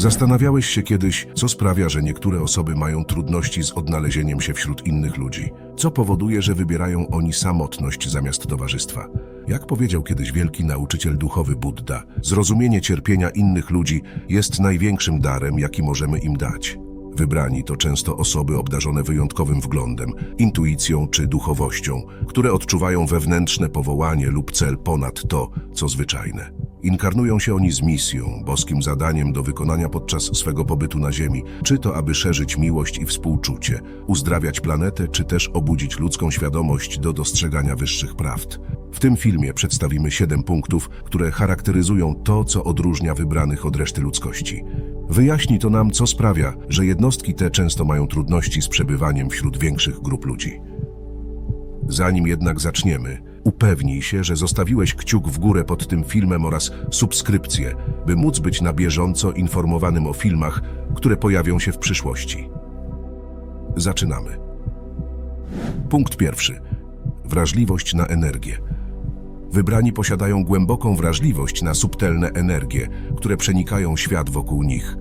Zastanawiałeś się kiedyś, co sprawia, że niektóre osoby mają trudności z odnalezieniem się wśród innych ludzi? Co powoduje, że wybierają oni samotność zamiast towarzystwa? Jak powiedział kiedyś wielki nauczyciel duchowy Buddha, zrozumienie cierpienia innych ludzi jest największym darem, jaki możemy im dać. Wybrani to często osoby obdarzone wyjątkowym wglądem, intuicją czy duchowością, które odczuwają wewnętrzne powołanie lub cel ponad to, co zwyczajne. Inkarnują się oni z misją, boskim zadaniem do wykonania podczas swego pobytu na Ziemi, czy to aby szerzyć miłość i współczucie, uzdrawiać planetę, czy też obudzić ludzką świadomość do dostrzegania wyższych prawd. W tym filmie przedstawimy siedem punktów, które charakteryzują to, co odróżnia wybranych od reszty ludzkości. Wyjaśni to nam, co sprawia, że jednostki te często mają trudności z przebywaniem wśród większych grup ludzi. Zanim jednak zaczniemy, upewnij się, że zostawiłeś kciuk w górę pod tym filmem oraz subskrypcję, by móc być na bieżąco informowanym o filmach, które pojawią się w przyszłości. Zaczynamy. Punkt pierwszy. Wrażliwość na energię. Wybrani posiadają głęboką wrażliwość na subtelne energie, które przenikają świat wokół nich.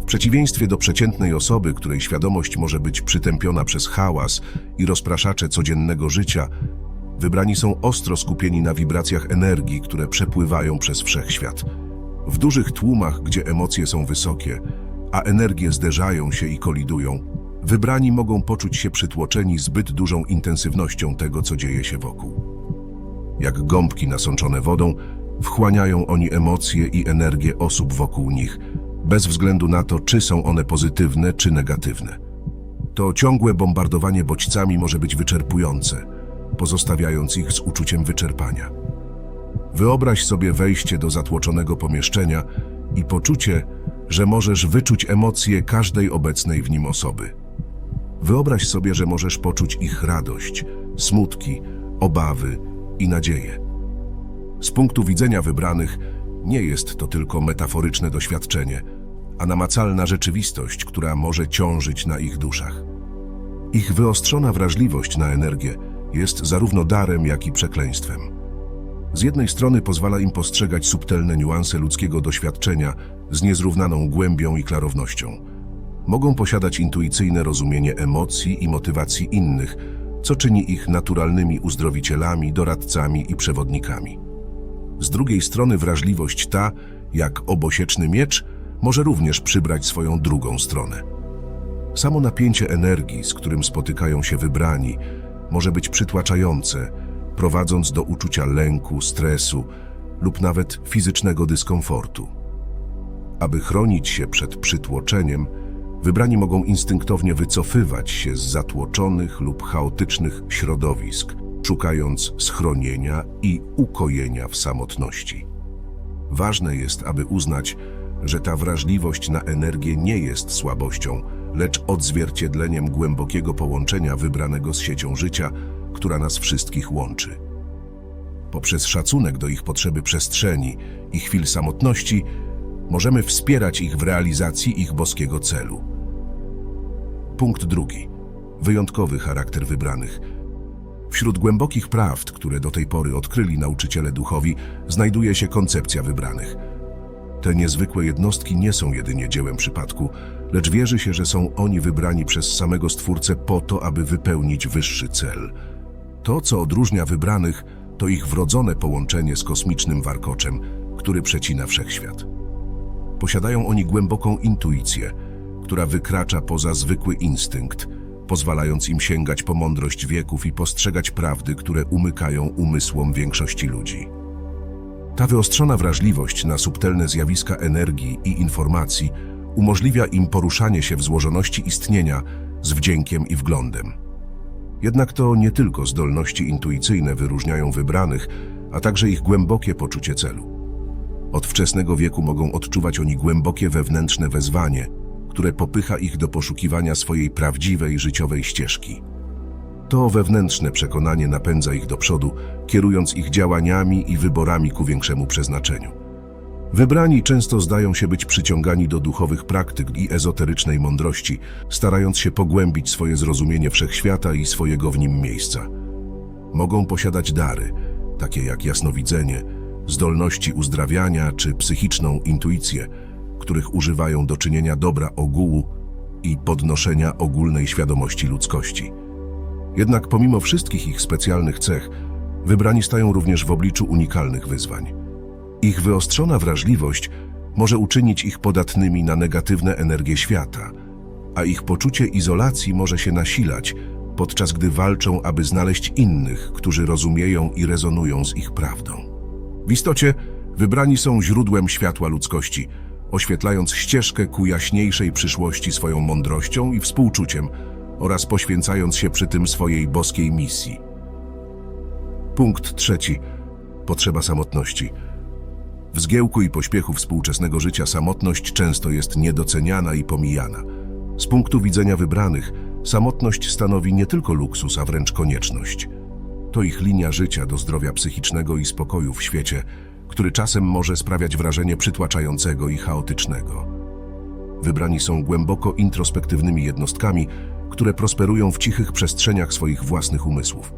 W przeciwieństwie do przeciętnej osoby, której świadomość może być przytępiona przez hałas i rozpraszacze codziennego życia, wybrani są ostro skupieni na wibracjach energii, które przepływają przez wszechświat. W dużych tłumach, gdzie emocje są wysokie, a energie zderzają się i kolidują, wybrani mogą poczuć się przytłoczeni zbyt dużą intensywnością tego, co dzieje się wokół. Jak gąbki nasączone wodą, wchłaniają oni emocje i energię osób wokół nich, bez względu na to, czy są one pozytywne czy negatywne. To ciągłe bombardowanie bodźcami może być wyczerpujące, pozostawiając ich z uczuciem wyczerpania. Wyobraź sobie wejście do zatłoczonego pomieszczenia i poczucie, że możesz wyczuć emocje każdej obecnej w nim osoby. Wyobraź sobie, że możesz poczuć ich radość, smutki, obawy i nadzieję. Z punktu widzenia wybranych nie jest to tylko metaforyczne doświadczenie, a namacalna rzeczywistość, która może ciążyć na ich duszach. Ich wyostrzona wrażliwość na energię jest zarówno darem, jak i przekleństwem. Z jednej strony pozwala im postrzegać subtelne niuanse ludzkiego doświadczenia z niezrównaną głębią i klarownością. Mogą posiadać intuicyjne rozumienie emocji i motywacji innych, co czyni ich naturalnymi uzdrowicielami, doradcami i przewodnikami. Z drugiej strony wrażliwość ta, jak obosieczny miecz, może również przybrać swoją drugą stronę. Samo napięcie energii, z którym spotykają się wybrani, może być przytłaczające, prowadząc do uczucia lęku, stresu lub nawet fizycznego dyskomfortu. Aby chronić się przed przytłoczeniem, wybrani mogą instynktownie wycofywać się z zatłoczonych lub chaotycznych środowisk, szukając schronienia i ukojenia w samotności. Ważne jest, aby uznać, że ta wrażliwość na energię nie jest słabością, lecz odzwierciedleniem głębokiego połączenia wybranego z siecią życia, która nas wszystkich łączy. Poprzez szacunek do ich potrzeby przestrzeni i chwil samotności możemy wspierać ich w realizacji ich boskiego celu. Punkt drugi. Wyjątkowy charakter wybranych. Wśród głębokich prawd, które do tej pory odkryli nauczyciele duchowi, znajduje się koncepcja wybranych. Te niezwykłe jednostki nie są jedynie dziełem przypadku, lecz wierzy się, że są oni wybrani przez samego Stwórcę po to, aby wypełnić wyższy cel. To, co odróżnia wybranych, to ich wrodzone połączenie z kosmicznym warkoczem, który przecina wszechświat. Posiadają oni głęboką intuicję, która wykracza poza zwykły instynkt, pozwalając im sięgać po mądrość wieków i postrzegać prawdy, które umykają umysłom większości ludzi. Ta wyostrzona wrażliwość na subtelne zjawiska energii i informacji umożliwia im poruszanie się w złożoności istnienia z wdziękiem i wglądem. Jednak to nie tylko zdolności intuicyjne wyróżniają wybranych, a także ich głębokie poczucie celu. Od wczesnego wieku mogą odczuwać oni głębokie wewnętrzne wezwanie, które popycha ich do poszukiwania swojej prawdziwej życiowej ścieżki. To wewnętrzne przekonanie napędza ich do przodu, kierując ich działaniami i wyborami ku większemu przeznaczeniu. Wybrani często zdają się być przyciągani do duchowych praktyk i ezoterycznej mądrości, starając się pogłębić swoje zrozumienie wszechświata i swojego w nim miejsca. Mogą posiadać dary, takie jak jasnowidzenie, zdolności uzdrawiania czy psychiczną intuicję, których używają do czynienia dobra ogółu i podnoszenia ogólnej świadomości ludzkości. Jednak pomimo wszystkich ich specjalnych cech, wybrani stają również w obliczu unikalnych wyzwań. Ich wyostrzona wrażliwość może uczynić ich podatnymi na negatywne energie świata, a ich poczucie izolacji może się nasilać, podczas gdy walczą, aby znaleźć innych, którzy rozumieją i rezonują z ich prawdą. W istocie, wybrani są źródłem światła ludzkości, oświetlając ścieżkę ku jaśniejszej przyszłości swoją mądrością i współczuciem oraz poświęcając się przy tym swojej boskiej misji. Punkt trzeci. Potrzeba samotności. W zgiełku i pośpiechu współczesnego życia samotność często jest niedoceniana i pomijana. Z punktu widzenia wybranych, samotność stanowi nie tylko luksus, a wręcz konieczność. To ich linia życia do zdrowia psychicznego i spokoju w świecie, który czasem może sprawiać wrażenie przytłaczającego i chaotycznego. Wybrani są głęboko introspektywnymi jednostkami, które prosperują w cichych przestrzeniach swoich własnych umysłów.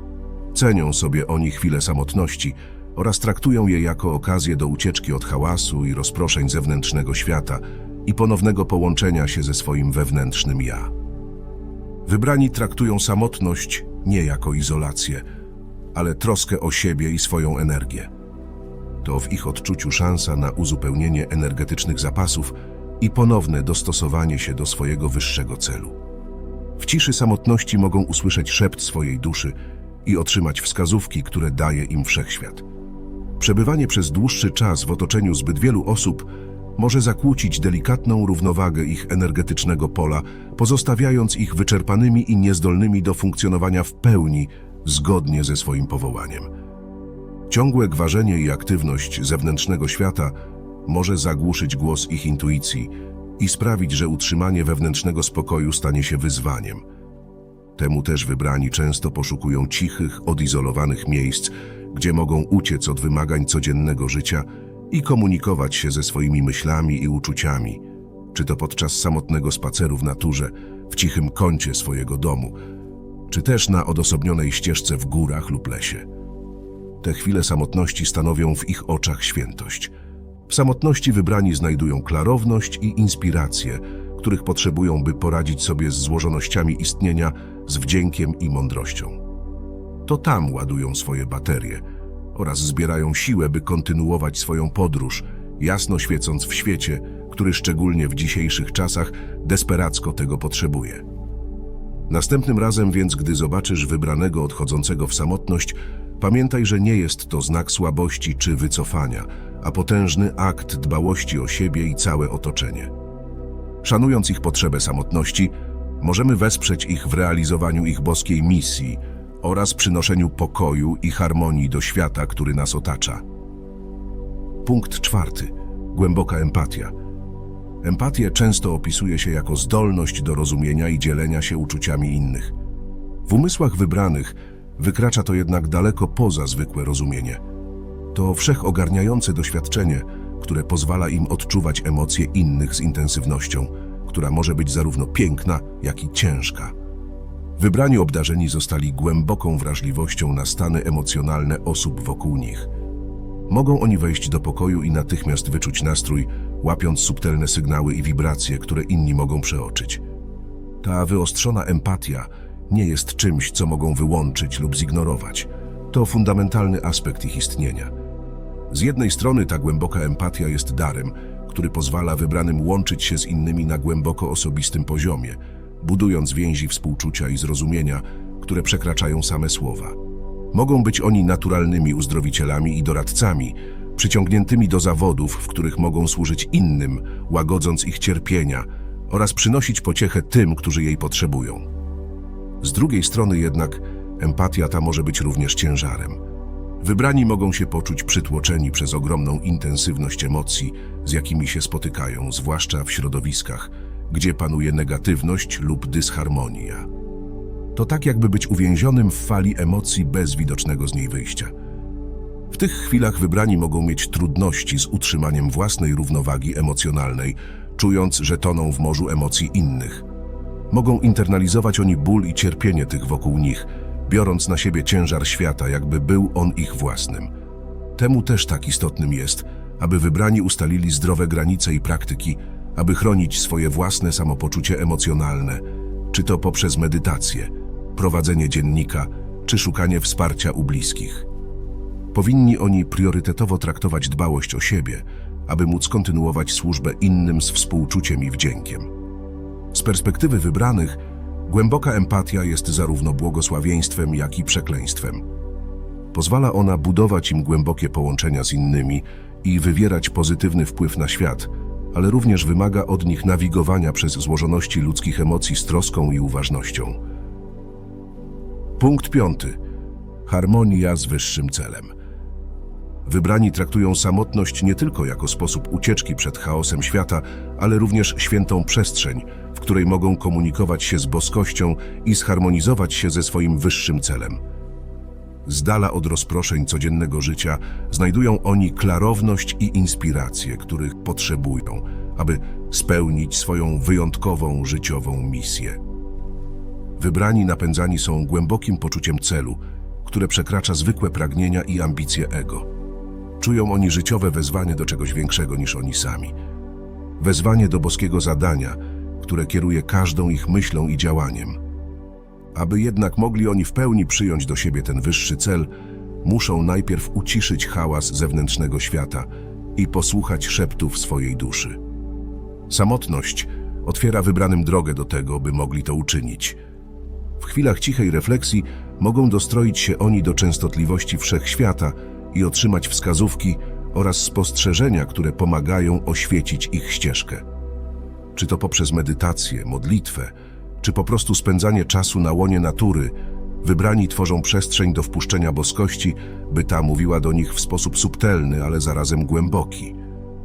Cenią sobie oni chwile samotności oraz traktują je jako okazję do ucieczki od hałasu i rozproszeń zewnętrznego świata i ponownego połączenia się ze swoim wewnętrznym ja. Wybrani traktują samotność nie jako izolację, ale troskę o siebie i swoją energię. To w ich odczuciu szansa na uzupełnienie energetycznych zapasów i ponowne dostosowanie się do swojego wyższego celu. W ciszy samotności mogą usłyszeć szept swojej duszy i otrzymać wskazówki, które daje im wszechświat. Przebywanie przez dłuższy czas w otoczeniu zbyt wielu osób może zakłócić delikatną równowagę ich energetycznego pola, pozostawiając ich wyczerpanymi i niezdolnymi do funkcjonowania w pełni zgodnie ze swoim powołaniem. Ciągłe gwarzenie i aktywność zewnętrznego świata może zagłuszyć głos ich intuicji i sprawić, że utrzymanie wewnętrznego spokoju stanie się wyzwaniem. Temu też wybrani często poszukują cichych, odizolowanych miejsc, gdzie mogą uciec od wymagań codziennego życia i komunikować się ze swoimi myślami i uczuciami, czy to podczas samotnego spaceru w naturze, w cichym kącie swojego domu, czy też na odosobnionej ścieżce w górach lub lesie. Te chwile samotności stanowią w ich oczach świętość. W samotności wybrani znajdują klarowność i inspirację, których potrzebują, by poradzić sobie z złożonościami istnienia z wdziękiem i mądrością. To tam ładują swoje baterie oraz zbierają siłę, by kontynuować swoją podróż, jasno świecąc w świecie, który szczególnie w dzisiejszych czasach desperacko tego potrzebuje. Następnym razem więc, gdy zobaczysz wybranego odchodzącego w samotność, pamiętaj, że nie jest to znak słabości czy wycofania, a potężny akt dbałości o siebie i całe otoczenie. Szanując ich potrzebę samotności, możemy wesprzeć ich w realizowaniu ich boskiej misji oraz przynoszeniu pokoju i harmonii do świata, który nas otacza. Punkt czwarty. Głęboka empatia. Empatię często opisuje się jako zdolność do rozumienia i dzielenia się uczuciami innych. W umysłach wybranych wykracza to jednak daleko poza zwykłe rozumienie. To wszechogarniające doświadczenie, które pozwala im odczuwać emocje innych z intensywnością, która może być zarówno piękna, jak i ciężka. Wybrani obdarzeni zostali głęboką wrażliwością na stany emocjonalne osób wokół nich. Mogą oni wejść do pokoju i natychmiast wyczuć nastrój, łapiąc subtelne sygnały i wibracje, które inni mogą przeoczyć. Ta wyostrzona empatia nie jest czymś, co mogą wyłączyć lub zignorować. To fundamentalny aspekt ich istnienia. Z jednej strony ta głęboka empatia jest darem, który pozwala wybranym łączyć się z innymi na głęboko osobistym poziomie, budując więzi współczucia i zrozumienia, które przekraczają same słowa. Mogą być oni naturalnymi uzdrowicielami i doradcami, przyciągniętymi do zawodów, w których mogą służyć innym, łagodząc ich cierpienia oraz przynosić pociechę tym, którzy jej potrzebują. Z drugiej strony jednak empatia ta może być również ciężarem. Wybrani mogą się poczuć przytłoczeni przez ogromną intensywność emocji, z jakimi się spotykają, zwłaszcza w środowiskach, gdzie panuje negatywność lub dysharmonia. To tak jakby być uwięzionym w fali emocji bez widocznego z niej wyjścia. W tych chwilach wybrani mogą mieć trudności z utrzymaniem własnej równowagi emocjonalnej, czując, że toną w morzu emocji innych. Mogą internalizować oni ból i cierpienie tych wokół nich, biorąc na siebie ciężar świata, jakby był on ich własnym. Temu też tak istotnym jest, aby wybrani ustalili zdrowe granice i praktyki, aby chronić swoje własne samopoczucie emocjonalne, czy to poprzez medytację, prowadzenie dziennika, czy szukanie wsparcia u bliskich. Powinni oni priorytetowo traktować dbałość o siebie, aby móc kontynuować służbę innym z współczuciem i wdziękiem. Z perspektywy wybranych, głęboka empatia jest zarówno błogosławieństwem, jak i przekleństwem. Pozwala ona budować im głębokie połączenia z innymi i wywierać pozytywny wpływ na świat, ale również wymaga od nich nawigowania przez złożoności ludzkich emocji z troską i uważnością. Punkt piąty. Harmonia z wyższym celem. Wybrani traktują samotność nie tylko jako sposób ucieczki przed chaosem świata, ale również świętą przestrzeń, której mogą komunikować się z boskością i zharmonizować się ze swoim wyższym celem. Z dala od rozproszeń codziennego życia znajdują oni klarowność i inspirację, których potrzebują, aby spełnić swoją wyjątkową życiową misję. Wybrani napędzani są głębokim poczuciem celu, które przekracza zwykłe pragnienia i ambicje ego. Czują oni życiowe wezwanie do czegoś większego niż oni sami. Wezwanie do boskiego zadania, które kieruje każdą ich myślą i działaniem. Aby jednak mogli oni w pełni przyjąć do siebie ten wyższy cel, muszą najpierw uciszyć hałas zewnętrznego świata i posłuchać szeptów swojej duszy. Samotność otwiera wybranym drogę do tego, by mogli to uczynić. W chwilach cichej refleksji mogą dostroić się oni do częstotliwości wszechświata i otrzymać wskazówki oraz spostrzeżenia, które pomagają oświecić ich ścieżkę. Czy to poprzez medytację, modlitwę, czy po prostu spędzanie czasu na łonie natury, wybrani tworzą przestrzeń do wpuszczenia boskości, by ta mówiła do nich w sposób subtelny, ale zarazem głęboki.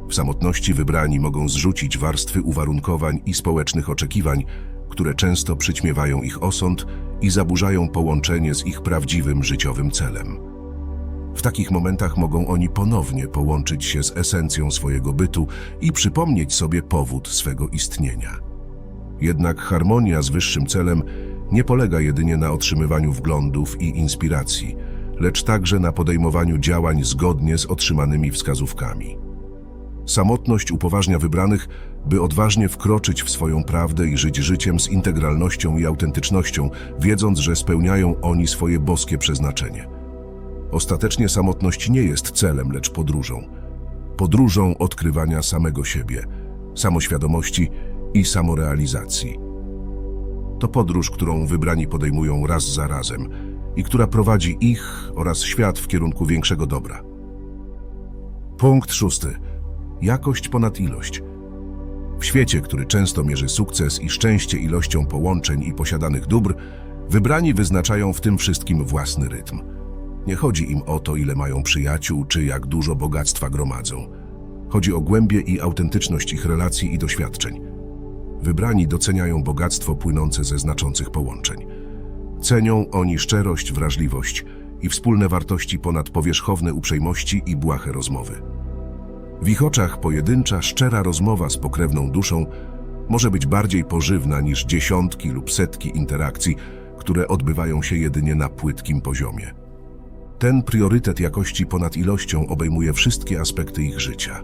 W samotności wybrani mogą zrzucić warstwy uwarunkowań i społecznych oczekiwań, które często przyćmiewają ich osąd i zaburzają połączenie z ich prawdziwym życiowym celem. W takich momentach mogą oni ponownie połączyć się z esencją swojego bytu i przypomnieć sobie powód swego istnienia. Jednak harmonia z wyższym celem nie polega jedynie na otrzymywaniu wglądów i inspiracji, lecz także na podejmowaniu działań zgodnie z otrzymanymi wskazówkami. Samotność upoważnia wybranych, by odważnie wkroczyć w swoją prawdę i żyć życiem z integralnością i autentycznością, wiedząc, że spełniają oni swoje boskie przeznaczenie. Ostatecznie samotność nie jest celem, lecz podróżą. Podróżą odkrywania samego siebie, samoświadomości i samorealizacji. To podróż, którą wybrani podejmują raz za razem i która prowadzi ich oraz świat w kierunku większego dobra. Punkt szósty. Jakość ponad ilość. W świecie, który często mierzy sukces i szczęście ilością połączeń i posiadanych dóbr, wybrani wyznaczają w tym wszystkim własny rytm. Nie chodzi im o to, ile mają przyjaciół, czy jak dużo bogactwa gromadzą. Chodzi o głębię i autentyczność ich relacji i doświadczeń. Wybrani doceniają bogactwo płynące ze znaczących połączeń. Cenią oni szczerość, wrażliwość i wspólne wartości ponad powierzchowne uprzejmości i błahe rozmowy. W ich oczach pojedyncza, szczera rozmowa z pokrewną duszą może być bardziej pożywna niż dziesiątki lub setki interakcji, które odbywają się jedynie na płytkim poziomie. Ten priorytet jakości ponad ilością obejmuje wszystkie aspekty ich życia.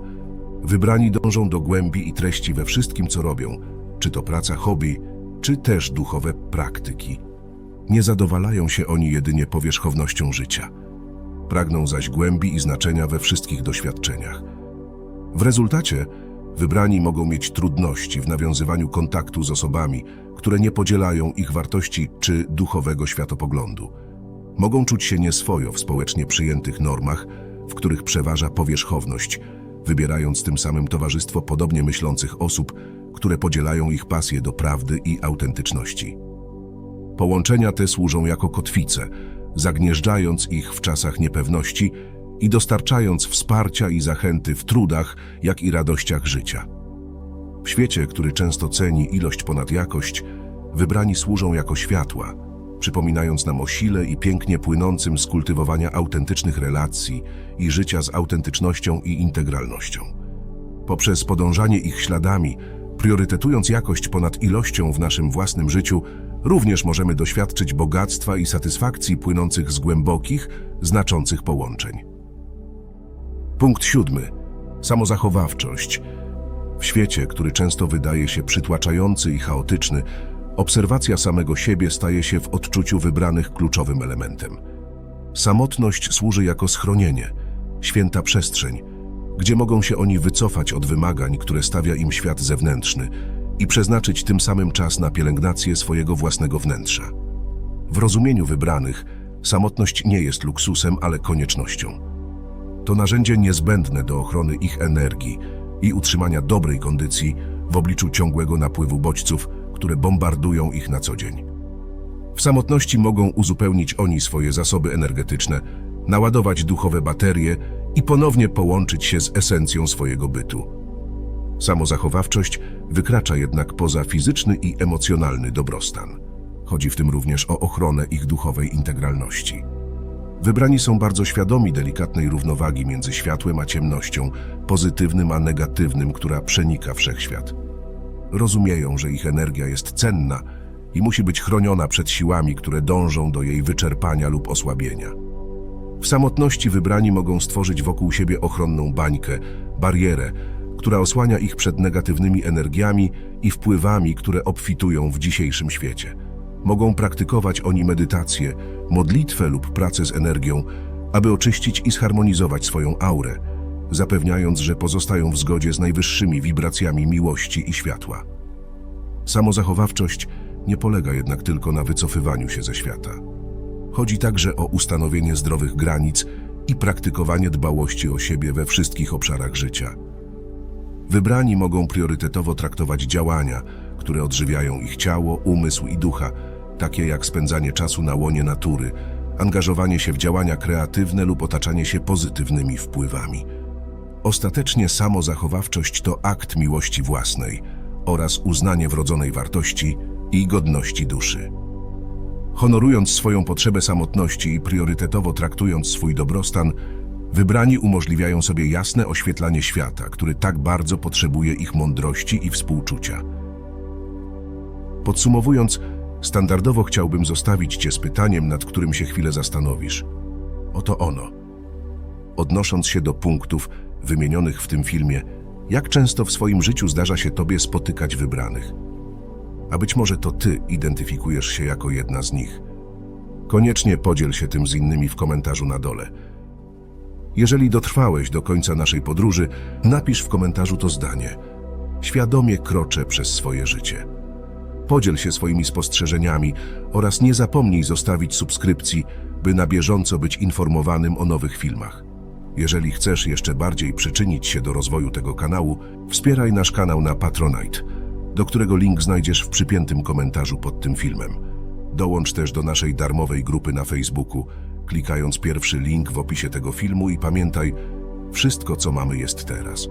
Wybrani dążą do głębi i treści we wszystkim, co robią, czy to praca, hobby, czy też duchowe praktyki. Nie zadowalają się oni jedynie powierzchownością życia. Pragną zaś głębi i znaczenia we wszystkich doświadczeniach. W rezultacie wybrani mogą mieć trudności w nawiązywaniu kontaktu z osobami, które nie podzielają ich wartości czy duchowego światopoglądu. Mogą czuć się nieswojo w społecznie przyjętych normach, w których przeważa powierzchowność, wybierając tym samym towarzystwo podobnie myślących osób, które podzielają ich pasję do prawdy i autentyczności. Połączenia te służą jako kotwice, zagnieżdżając ich w czasach niepewności i dostarczając wsparcia i zachęty w trudach, jak i radościach życia. W świecie, który często ceni ilość ponad jakość, wybrani służą jako światła, przypominając nam o sile i pięknie płynącym z kultywowania autentycznych relacji i życia z autentycznością i integralnością. Poprzez podążanie ich śladami, priorytetując jakość ponad ilością w naszym własnym życiu, również możemy doświadczyć bogactwa i satysfakcji płynących z głębokich, znaczących połączeń. Punkt siódmy. Samozachowawczość. W świecie, który często wydaje się przytłaczający i chaotyczny, obserwacja samego siebie staje się w odczuciu wybranych kluczowym elementem. Samotność służy jako schronienie, święta przestrzeń, gdzie mogą się oni wycofać od wymagań, które stawia im świat zewnętrzny i przeznaczyć tym samym czas na pielęgnację swojego własnego wnętrza. W rozumieniu wybranych, samotność nie jest luksusem, ale koniecznością. To narzędzie niezbędne do ochrony ich energii i utrzymania dobrej kondycji w obliczu ciągłego napływu bodźców, które bombardują ich na co dzień. W samotności mogą uzupełnić oni swoje zasoby energetyczne, naładować duchowe baterie i ponownie połączyć się z esencją swojego bytu. Samozachowawczość wykracza jednak poza fizyczny i emocjonalny dobrostan. Chodzi w tym również o ochronę ich duchowej integralności. Wybrani są bardzo świadomi delikatnej równowagi między światłem a ciemnością, pozytywnym a negatywnym, która przenika wszechświat. Rozumieją, że ich energia jest cenna i musi być chroniona przed siłami, które dążą do jej wyczerpania lub osłabienia. W samotności wybrani mogą stworzyć wokół siebie ochronną bańkę, barierę, która osłania ich przed negatywnymi energiami i wpływami, które obfitują w dzisiejszym świecie. Mogą praktykować oni medytację, modlitwę lub pracę z energią, aby oczyścić i zharmonizować swoją aurę, zapewniając, że pozostają w zgodzie z najwyższymi wibracjami miłości i światła. Samozachowawczość nie polega jednak tylko na wycofywaniu się ze świata. Chodzi także o ustanowienie zdrowych granic i praktykowanie dbałości o siebie we wszystkich obszarach życia. Wybrani mogą priorytetowo traktować działania, które odżywiają ich ciało, umysł i ducha, takie jak spędzanie czasu na łonie natury, angażowanie się w działania kreatywne lub otaczanie się pozytywnymi wpływami. Ostatecznie samozachowawczość to akt miłości własnej oraz uznanie wrodzonej wartości i godności duszy. Honorując swoją potrzebę samotności i priorytetowo traktując swój dobrostan, wybrani umożliwiają sobie jasne oświetlanie świata, który tak bardzo potrzebuje ich mądrości i współczucia. Podsumowując, standardowo chciałbym zostawić Cię z pytaniem, nad którym się chwilę zastanowisz. Oto ono. Odnosząc się do punktów wymienionych w tym filmie, jak często w swoim życiu zdarza się Tobie spotykać wybranych? A być może to Ty identyfikujesz się jako jedna z nich. Koniecznie podziel się tym z innymi w komentarzu na dole. Jeżeli dotrwałeś do końca naszej podróży, napisz w komentarzu to zdanie. Świadomie kroczę przez swoje życie. Podziel się swoimi spostrzeżeniami oraz nie zapomnij zostawić subskrypcji, by na bieżąco być informowanym o nowych filmach. Jeżeli chcesz jeszcze bardziej przyczynić się do rozwoju tego kanału, wspieraj nasz kanał na Patronite, do którego link znajdziesz w przypiętym komentarzu pod tym filmem. Dołącz też do naszej darmowej grupy na Facebooku, klikając pierwszy link w opisie tego filmu i pamiętaj, wszystko co mamy jest teraz.